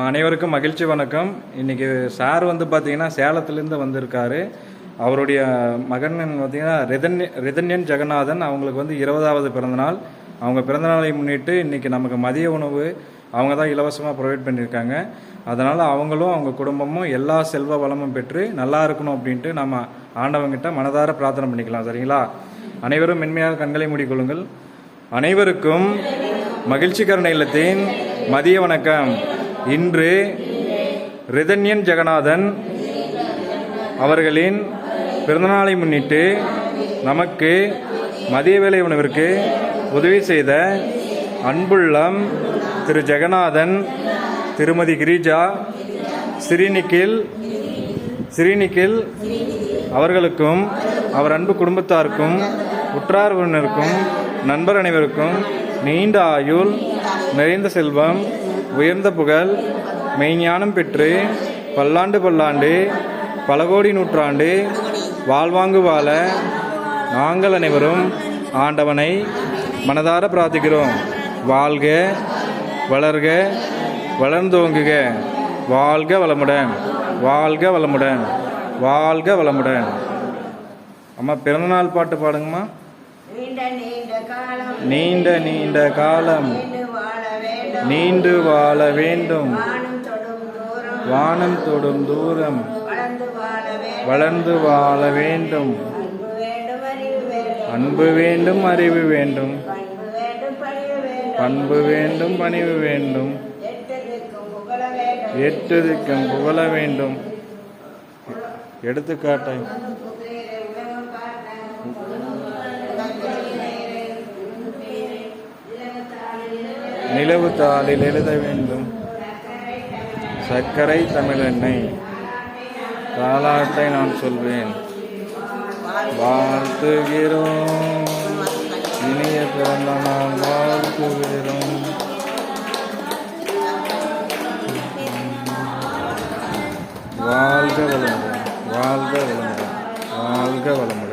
அனைவருக்கும் மகிழ்ச்சி வணக்கம். இன்னைக்கு சார் வந்து பார்த்தீங்கன்னா சேலத்துலேருந்து வந்திருக்காரு. அவருடைய மகன் பார்த்தீங்கன்னா ரிதன்ய ரிதன்யன் ஜெகநாதன். அவங்களுக்கு வந்து இருபதாவது பிறந்தநாள். அவங்க பிறந்தநாளை முன்னிட்டு இன்னைக்கு நமக்கு மதிய உணவு அவங்க தான் இலவசமாக ப்ரொவைட் பண்ணியிருக்காங்க. அதனால் அவங்களும் அவங்க குடும்பமும் எல்லா செல்வ வளமும் பெற்று நல்லா இருக்கணும் அப்படின்ட்டு நம்ம ஆண்டவங்கிட்ட மனதார பிரார்த்தனை பண்ணிக்கலாம். சரிங்களா? அனைவரும் மென்மையாக கண்களை மூடிக்கொள்ளுங்கள். அனைவருக்கும் மகிழ்ச்சிகரண இல்லத்தின் மதிய வணக்கம். இன்று ரிதன்யன் ஜெகநாதன் அவர்களின் பிறந்தநாளை முன்னிட்டு நமக்கு மதிய வேலை உணவிற்கு உதவி செய்த அன்புள்ளம் திரு ஜெகநாதன் திருமதி கிரிஜா ஸ்ரீநிக்கில் ஸ்ரீநிக்கில் அவர்களுக்கும் அவர் அன்பு குடும்பத்தாருக்கும் உற்றார் உறவினருக்கும் நண்பர் அனைவருக்கும் நீண்ட ஆயுள் நிறைந்த செல்வம். உயர்ந்த புகழ் மெய்ஞானம் பெற்று பல்லாண்டு பல்லாண்டு பல கோடி நூற்றாண்டு வாழ்வாங்கு வாழ நாங்கள் அனைவரும் ஆண்டவனை மனதார பிரார்த்திக்கிறோம். வாழ்க வளர்க வளர்ந்தோங்குக. வாழ்க வளமுடன் வாழ்க வளமுடன் வாழ்க வளமுடன். அம்மா பிறந்தநாள் பாட்டு பாடுங்கம்மா. நீண்ட நீண்ட காலம். நீண்ட வாழ வேண்டும். வானம் தொடும் தூரம். வளர்ந்து வாழ வேண்டும். அன்பு வேண்டும் அறிவு வேண்டும். பண்பு வேண்டும் பணிவு வேண்டும். எட்டு திக்கம் புகழ வேண்டும். எடுத்துக்காட்டை. நிலவு தாளில் எழுத வேண்டும். சர்க்கரை தமிழெண்ணெய். தாலாட்டை நான் சொல்வேன். வாழ்த்துகிறோம். இனிய பிறந்த நாள் வாழ்த்துகிறோம். வாழ்க வளமுடன். வாழ்க வளமுடன். வாழ்க வளமுடன்.